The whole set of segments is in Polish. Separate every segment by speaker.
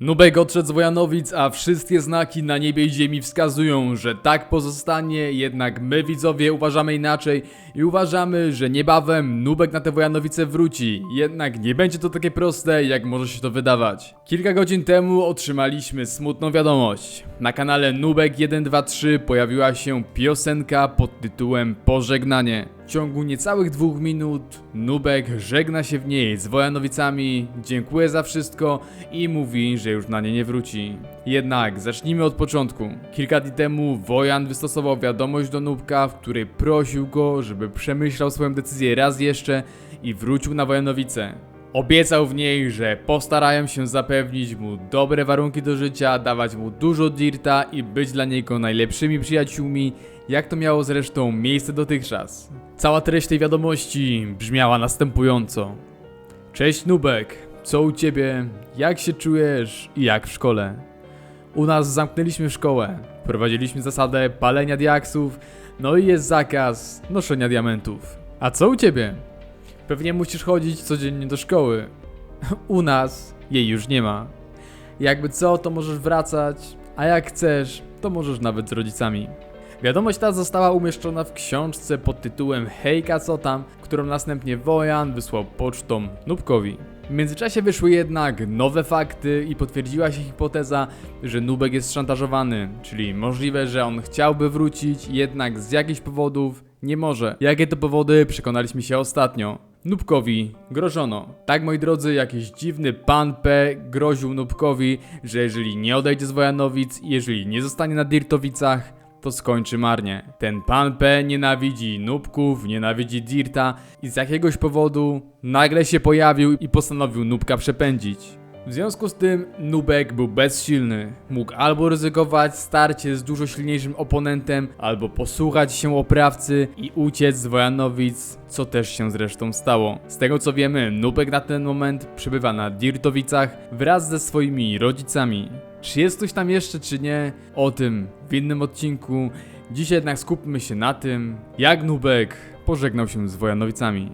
Speaker 1: Nubek odszedł z Wojanowic, a wszystkie znaki na niebie i ziemi wskazują, że tak pozostanie, jednak my widzowie uważamy inaczej i uważamy, że niebawem Nubek na te Wojanowice wróci. Jednak nie będzie to takie proste, jak może się to wydawać. Kilka godzin temu otrzymaliśmy smutną wiadomość. Na kanale Nubek 123 pojawiła się piosenka pod tytułem Pożegnanie. W ciągu niecałych dwóch minut Nubek żegna się w niej z Wojanowicami, dziękuję za wszystko i mówi, że już na nie nie wróci. Jednak zacznijmy od początku. Kilka dni temu Wojan wystosował wiadomość do Nubka, w której prosił go, żeby przemyślał swoją decyzję raz jeszcze i wrócił na Wojanowice. Obiecał w niej, że postarają się zapewnić mu dobre warunki do życia, dawać mu dużo dirta i być dla niego najlepszymi przyjaciółmi, jak to miało zresztą miejsce dotychczas. Cała treść tej wiadomości brzmiała następująco. Cześć Nubek, co u ciebie? Jak się czujesz i jak w szkole? U nas zamknęliśmy szkołę, prowadziliśmy zasadę palenia diaksów, no i jest zakaz noszenia diamentów. A co u ciebie? Pewnie musisz chodzić codziennie do szkoły. U nas jej już nie ma. Jakby co, to możesz wracać, a jak chcesz, to możesz nawet z rodzicami. Wiadomość ta została umieszczona w książce pod tytułem Hejka co tam, którą następnie Wojan wysłał pocztą Nubkowi. W międzyczasie wyszły jednak nowe fakty i potwierdziła się hipoteza, że Nubek jest szantażowany, czyli możliwe, że on chciałby wrócić, jednak z jakichś powodów nie może. Jakie to powody przekonaliśmy się ostatnio. Nubkowi grożono. Tak moi drodzy, jakiś dziwny pan P groził Nubkowi, że jeżeli nie odejdzie z Wojanowic i jeżeli nie zostanie na Dirtowicach, to skończy marnie. Ten pan P nienawidzi nubków, nienawidzi Dirta i z jakiegoś powodu nagle się pojawił i postanowił nubka przepędzić. W związku z tym Nubek był bezsilny. Mógł albo ryzykować starcie z dużo silniejszym oponentem, albo posłuchać się oprawcy i uciec z Wojanowic, co też się zresztą stało. Z tego co wiemy, Nubek na ten moment przebywa na Dirtowicach wraz ze swoimi rodzicami. Czy jest ktoś tam jeszcze, czy nie? O tym w innym odcinku. Dzisiaj jednak skupmy się na tym, jak Nubek pożegnał się z Wojanowicami.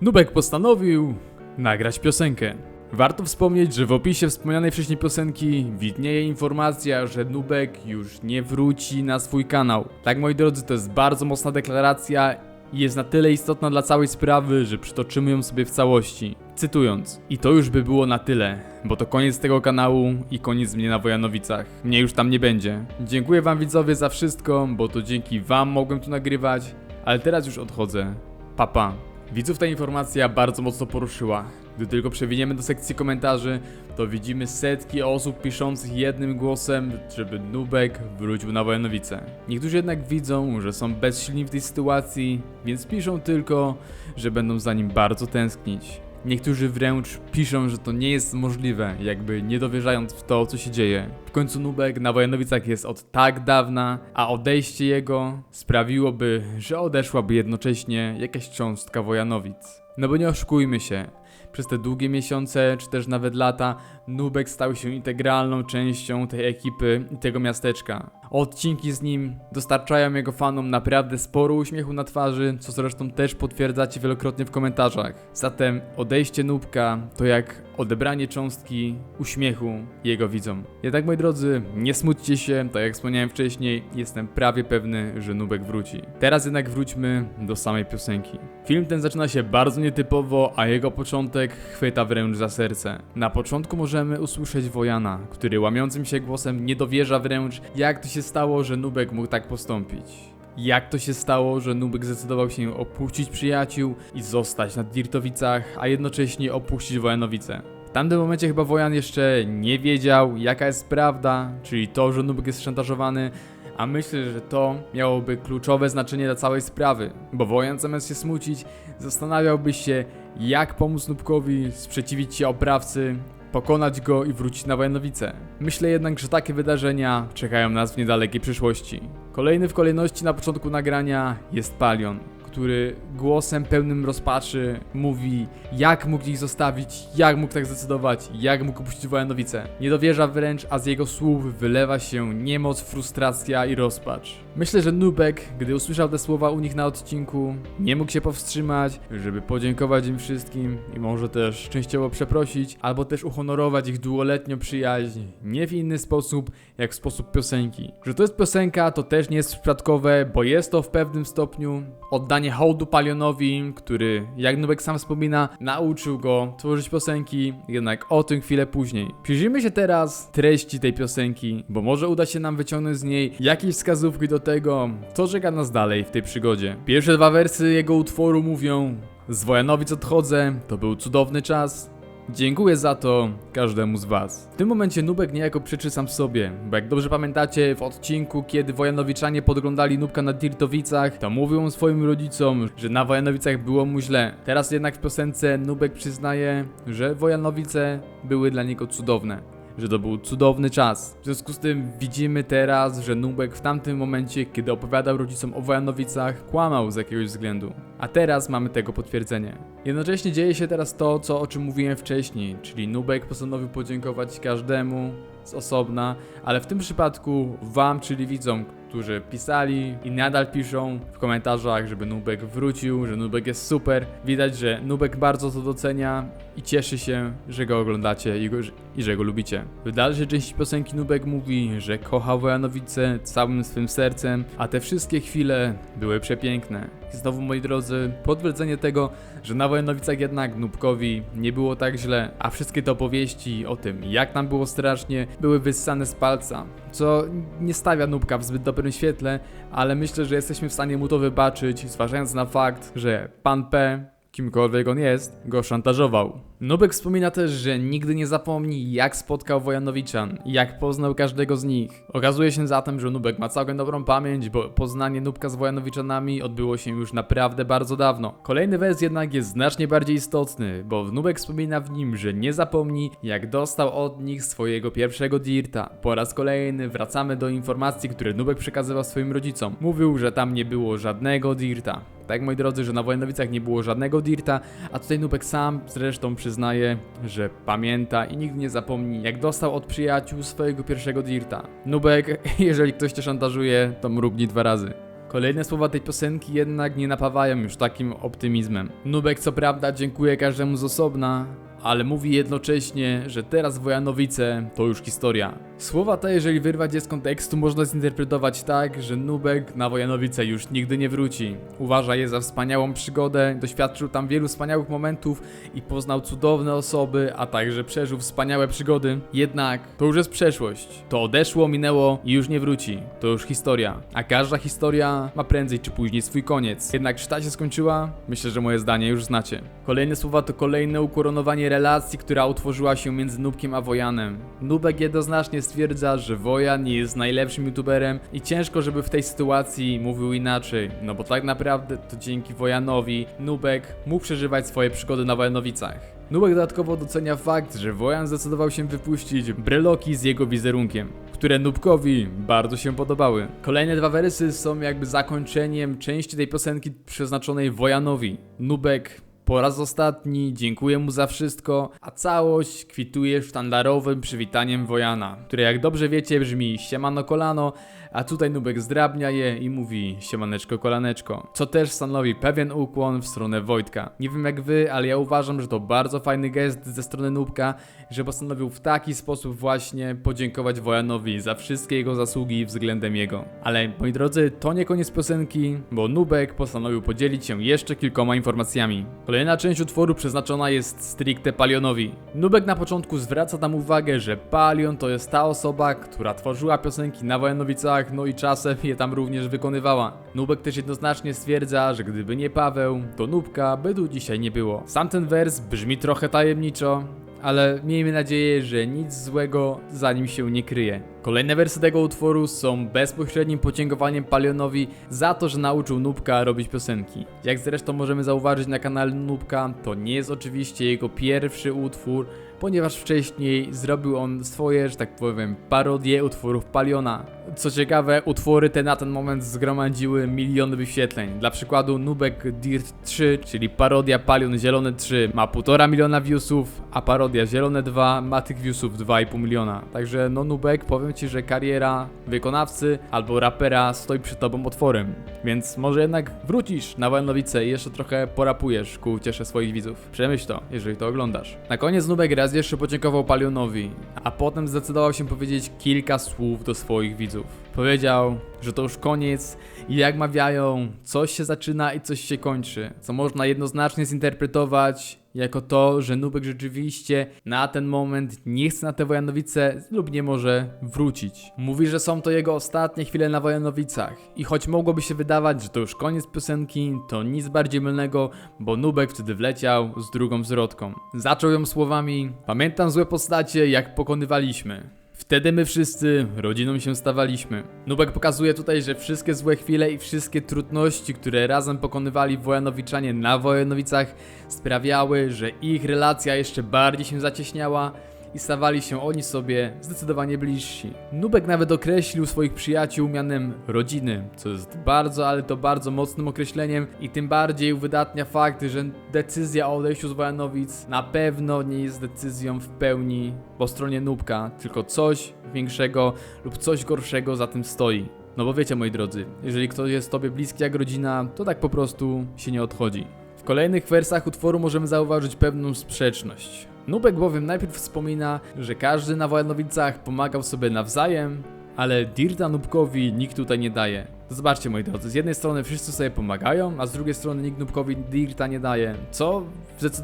Speaker 1: Nubek postanowił nagrać piosenkę. Warto wspomnieć, że w opisie wspomnianej wcześniej piosenki widnieje informacja, że Nubek już nie wróci na swój kanał. Tak moi drodzy, to jest bardzo mocna deklaracja i jest na tyle istotna dla całej sprawy, że przytoczymy ją sobie w całości. Cytując, i to już by było na tyle, bo to koniec tego kanału i koniec mnie na Wojanowicach. Mnie już tam nie będzie. Dziękuję wam widzowie za wszystko, bo to dzięki wam mogłem tu nagrywać, ale teraz już odchodzę. Papa. Widzów ta informacja bardzo mocno poruszyła. Gdy tylko przewiniemy do sekcji komentarzy, to widzimy setki osób piszących jednym głosem, żeby Nubek wrócił na Wojanowice. Niektórzy jednak widzą, że są bezsilni w tej sytuacji, więc piszą tylko, że będą za nim bardzo tęsknić. Niektórzy wręcz piszą, że to nie jest możliwe, jakby nie dowierzając w to, co się dzieje. W końcu Nubek na Wojanowicach jest od tak dawna, a odejście jego sprawiłoby, że odeszłaby jednocześnie jakaś cząstka Wojanowic. No bo nie oszukujmy się, przez te długie miesiące, czy też nawet lata, Nubek stał się integralną częścią tej ekipy i tego miasteczka. Odcinki z nim dostarczają jego fanom naprawdę sporo uśmiechu na twarzy, co zresztą też potwierdzacie wielokrotnie w komentarzach. Zatem odejście Nubka to jak odebranie cząstki uśmiechu jego widzom. Jednak moi drodzy, nie smućcie się, tak jak wspomniałem wcześniej, jestem prawie pewny, że Nubek wróci. Teraz jednak wróćmy do samej piosenki. Film ten zaczyna się bardzo nietypowo, a jego początek chwyta wręcz za serce. Na początku możemy usłyszeć Wojana, który łamiącym się głosem nie dowierza wręcz, jak to się stało, że Nubek mógł tak postąpić. Jak to się stało, że Nubek zdecydował się opuścić przyjaciół i zostać na Dirtowicach, a jednocześnie opuścić Wojanowice? W tamtym momencie chyba Wojan jeszcze nie wiedział, jaka jest prawda, czyli to, że Nubek jest szantażowany, a myślę, że to miałoby kluczowe znaczenie dla całej sprawy, bo Wojan zamiast się smucić, zastanawiałby się, jak pomóc Nubkowi sprzeciwić się oprawcy, pokonać go i wrócić na Wojanowice. Myślę jednak, że takie wydarzenia czekają nas w niedalekiej przyszłości. Kolejny w kolejności na początku nagrania jest Palion, który głosem pełnym rozpaczy mówi, jak mógł ich zostawić, jak mógł tak zdecydować, jak mógł opuścić Wojanowice. Nie dowierza wręcz, a z jego słów wylewa się niemoc, frustracja i rozpacz. Myślę, że Nubek, gdy usłyszał te słowa u nich na odcinku, nie mógł się powstrzymać, żeby podziękować im wszystkim i może też częściowo przeprosić, albo też uhonorować ich długoletnią przyjaźń, nie w inny sposób, jak w sposób piosenki. Że to jest piosenka, to też nie jest przypadkowe, bo jest to w pewnym stopniu oddanie hołdu Palionowi, który, jak Nubek sam wspomina, nauczył go tworzyć piosenki, jednak o tym chwilę później. Przyjrzyjmy się teraz treści tej piosenki, bo może uda się nam wyciągnąć z niej jakieś wskazówki do tego, co czeka nas dalej w tej przygodzie. Pierwsze dwa wersy jego utworu mówią Z Wojanowic odchodzę, to był cudowny czas, Dziękuję za to każdemu z Was. W tym momencie Nubek niejako przeczy sam sobie, bo jak dobrze pamiętacie w odcinku, kiedy Wojanowiczanie podglądali Nubka na Dirtowicach, to mówił swoim rodzicom, że na Wojanowicach było mu źle. Teraz jednak w piosence Nubek przyznaje, że Wojanowice były dla niego cudowne że to był cudowny czas. W związku z tym widzimy teraz, że Nubek w tamtym momencie, kiedy opowiadał rodzicom o Wojanowicach, kłamał z jakiegoś względu. A teraz mamy tego potwierdzenie. Jednocześnie dzieje się teraz to, co o czym mówiłem wcześniej, czyli Nubek postanowił podziękować każdemu z osobna, ale w tym przypadku wam, czyli widzom, którzy pisali i nadal piszą w komentarzach, żeby Nubek wrócił, że Nubek jest super. Widać, że Nubek bardzo to docenia i cieszy się, że go oglądacie i, go, i że go lubicie. W dalszej części piosenki Nubek mówi, że kocha Wojanowice całym swym sercem, a te wszystkie chwile były przepiękne. I znowu, moi drodzy, potwierdzenie tego, że na Wojanowicach jednak Nubkowi nie było tak źle, a wszystkie te opowieści o tym, jak nam było strasznie, były wyssane z palca. Co nie stawia Nubka w zbyt dobrym świetle, ale myślę, że jesteśmy w stanie mu to wybaczyć, zważając na fakt, że pan P, kimkolwiek on jest, go szantażował. Nubek wspomina też, że nigdy nie zapomni, jak spotkał Wojanowiczan jak poznał każdego z nich. Okazuje się zatem, że Nubek ma całkiem dobrą pamięć, bo poznanie Nubka z Wojanowiczanami odbyło się już naprawdę bardzo dawno. Kolejny wers jednak jest znacznie bardziej istotny, bo Nubek wspomina w nim, że nie zapomni, jak dostał od nich swojego pierwszego dirta. Po raz kolejny wracamy do informacji, które Nubek przekazywał swoim rodzicom. Mówił, że tam nie było żadnego dirta. Tak, moi drodzy, że na Wojanowicach nie było żadnego dirta, a tutaj Nubek sam zresztą przyznaje, że pamięta i nigdy nie zapomni, jak dostał od przyjaciół swojego pierwszego dirta. Nubek, jeżeli ktoś cię szantażuje, to mrugnij dwa razy. Kolejne słowa tej piosenki jednak nie napawają już takim optymizmem. Nubek co prawda dziękuję każdemu z osobna, ale mówi jednocześnie, że teraz Wojanowice to już historia. Słowa te, jeżeli wyrwać je z kontekstu, można zinterpretować tak, że Nubek na Wojanowice już nigdy nie wróci. Uważa je za wspaniałą przygodę, doświadczył tam wielu wspaniałych momentów i poznał cudowne osoby, a także przeżył wspaniałe przygody. Jednak to już jest przeszłość. To odeszło, minęło i już nie wróci. To już historia. A każda historia ma prędzej czy później swój koniec. Jednak czy ta się skończyła? Myślę, że moje zdanie już znacie. Kolejne słowa to kolejne ukoronowanie relacji, która utworzyła się między Nubkiem a Wojanem. Nubek jednoznacznie stwierdza, że Wojan jest najlepszym youtuberem i ciężko, żeby w tej sytuacji mówił inaczej, no bo tak naprawdę to dzięki Wojanowi Nubek mógł przeżywać swoje przygody na Wojanowicach. Nubek dodatkowo docenia fakt, że Wojan zdecydował się wypuścić breloki z jego wizerunkiem, które Nubkowi bardzo się podobały. Kolejne dwa wersy są jakby zakończeniem części tej piosenki przeznaczonej Wojanowi. Nubek po raz ostatni dziękuję mu za wszystko, a całość kwituje sztandarowym przywitaniem Wojana, które jak dobrze wiecie brzmi siemano kolano, a tutaj Nubek zdrabnia je i mówi siemaneczko kolaneczko, co też stanowi pewien ukłon w stronę Wojtka. Nie wiem jak wy, ale ja uważam, że to bardzo fajny gest ze strony Nubka, że postanowił w taki sposób właśnie podziękować Wojanowi za wszystkie jego zasługi względem jego. Ale moi drodzy, to nie koniec piosenki, bo Nubek postanowił podzielić się jeszcze kilkoma informacjami. Kolejna część utworu przeznaczona jest stricte Palionowi. Nubek na początku zwraca tam uwagę, że Palion to jest ta osoba, która tworzyła piosenki na Wojanowicach, no i czasem je tam również wykonywała. Nubek też jednoznacznie stwierdza, że gdyby nie Paweł, to Nubka by tu dzisiaj nie było. Sam ten wers brzmi trochę tajemniczo, ale miejmy nadzieję, że nic złego za nim się nie kryje. Kolejne wersy tego utworu są bezpośrednim podziękowaniem Palionowi za to, że nauczył Nubka robić piosenki. Jak zresztą możemy zauważyć na kanale Nubka, to nie jest oczywiście jego pierwszy utwór, ponieważ wcześniej zrobił on swoje, że tak powiem, parodie utworów Paliona. Co ciekawe, utwory te na ten moment zgromadziły miliony wyświetleń. Dla przykładu Nubek Dirt 3, czyli parodia Palion Zielone 3 ma 1,5 miliona viewsów, a parodia Zielone 2 ma tych viewsów 2,5 miliona. Także no Nubek, powiem Ci, że kariera wykonawcy albo rapera stoi przed Tobą otworem. Więc może jednak wrócisz na Wojanowice i jeszcze trochę porapujesz ku cieszę swoich widzów. Przemyśl to, jeżeli to oglądasz. Na koniec Nubek raz jeszcze podziękował Palionowi, a potem zdecydował się powiedzieć kilka słów do swoich widzów. Powiedział, że to już koniec i jak mawiają, coś się zaczyna i coś się kończy, co można jednoznacznie zinterpretować jako to, że Nubek rzeczywiście na ten moment nie chce na te Wojanowice lub nie może wrócić. Mówi, że są to jego ostatnie chwile na Wojanowicach i choć mogłoby się wydawać, że to już koniec piosenki, to nic bardziej mylnego, bo Nubek wtedy wleciał z drugą zwrotką. Zaczął ją słowami: Pamiętam złe postacie, jak pokonywaliśmy. Wtedy my wszyscy rodziną się stawaliśmy. Nubek pokazuje tutaj, że wszystkie złe chwile i wszystkie trudności, które razem pokonywali Wojanowiczanie na Wojanowicach, sprawiały, że ich relacja jeszcze bardziej się zacieśniała i stawali się oni sobie zdecydowanie bliżsi. Nubek nawet określił swoich przyjaciół mianem rodziny, co jest bardzo, ale to bardzo mocnym określeniem i tym bardziej uwydatnia fakt, że decyzja o odejściu z Wojanowic na pewno nie jest decyzją w pełni po stronie Nubka, tylko coś większego lub coś gorszego za tym stoi. No bo wiecie moi drodzy, jeżeli ktoś jest tobie bliski jak rodzina, to tak po prostu się nie odchodzi. W kolejnych wersach utworu możemy zauważyć pewną sprzeczność. Nubek bowiem najpierw wspomina, że każdy na Wojanowicach pomagał sobie nawzajem, ale Dirta Nubkowi nikt tutaj nie daje. To zobaczcie moi drodzy, z jednej strony wszyscy sobie pomagają, a z drugiej strony nikt Nubkowi Dirta nie daje, co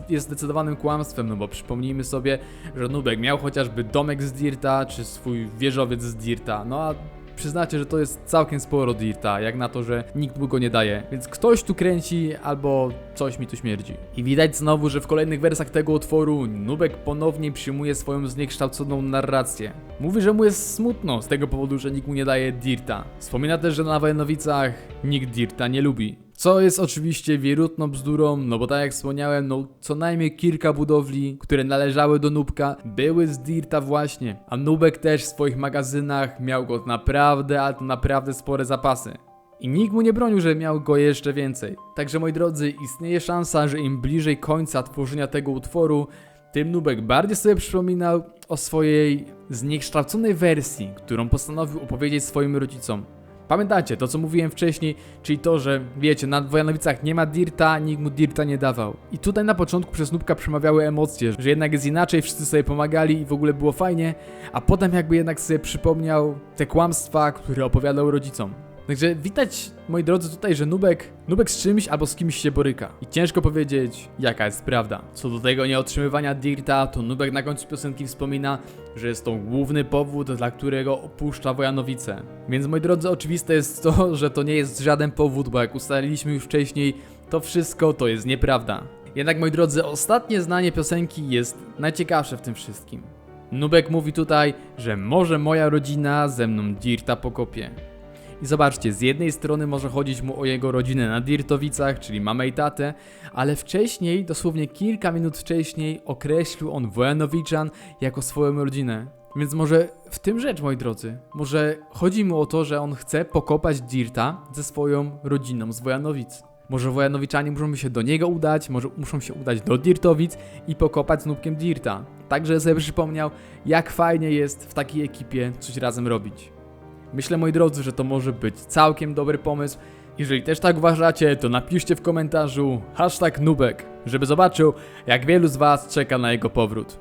Speaker 1: jest zdecydowanym kłamstwem, no bo przypomnijmy sobie, że Nubek miał chociażby domek z Dirta, czy swój wieżowiec z Dirta, no a przyznacie, że to jest całkiem sporo Dirta, jak na to, że nikt mu go nie daje. Więc ktoś tu kręci, albo coś mi tu śmierdzi. I widać znowu, że w kolejnych wersach tego utworu Nubek ponownie przyjmuje swoją zniekształconą narrację. Mówi, że mu jest smutno z tego powodu, że nikt mu nie daje Dirta. Wspomina też, że na Wojanowicach nikt Dirta nie lubi. Co jest oczywiście wierutną bzdurą, no bo tak jak wspomniałem, no co najmniej kilka budowli, które należały do Nubka, były z Dirta właśnie. A Nubek też w swoich magazynach miał go naprawdę, ale to naprawdę spore zapasy. I nikt mu nie bronił, że miał go jeszcze więcej. Także moi drodzy, istnieje szansa, że im bliżej końca tworzenia tego utworu, tym Nubek bardziej sobie przypominał o swojej zniekształconej wersji, którą postanowił opowiedzieć swoim rodzicom. Pamiętacie to, co mówiłem wcześniej, czyli to, że wiecie, na Wojanowicach nie ma Dirta, nikt mu Dirta nie dawał. I tutaj na początku przez Nubka przemawiały emocje, że jednak jest inaczej, wszyscy sobie pomagali i w ogóle było fajnie, a potem jakby jednak sobie przypomniał te kłamstwa, które opowiadał rodzicom. Także widać, moi drodzy, tutaj, że Nubek, Nubek z czymś albo z kimś się boryka. I ciężko powiedzieć, jaka jest prawda. Co do tego nieotrzymywania Dirta, to Nubek na końcu piosenki wspomina, że jest to główny powód, dla którego opuszcza Wojanowice. Więc, moi drodzy, oczywiste jest to, że to nie jest żaden powód, bo jak ustaliliśmy już wcześniej, to wszystko to jest nieprawda. Jednak, moi drodzy, ostatnie zdanie piosenki jest najciekawsze w tym wszystkim. Nubek mówi tutaj, że może moja rodzina ze mną Dirta pokopie. I zobaczcie, z jednej strony może chodzić mu o jego rodzinę na Dirtowicach, czyli mamę i tatę, ale wcześniej, dosłownie kilka minut wcześniej, określił on Wojanowiczan jako swoją rodzinę. Więc może w tym rzecz, moi drodzy. Może chodzi mu o to, że on chce pokopać Dirta ze swoją rodziną z Wojanowic. Może Wojanowiczanie muszą się do niego udać, może muszą się udać do Dirtowic i pokopać z nubkiem Dirta. Także sobie przypomniał, jak fajnie jest w takiej ekipie coś razem robić. Myślę, moi drodzy, że to może być całkiem dobry pomysł. Jeżeli też tak uważacie, to napiszcie w komentarzu hashtag Nubek, żeby zobaczył, jak wielu z Was czeka na jego powrót.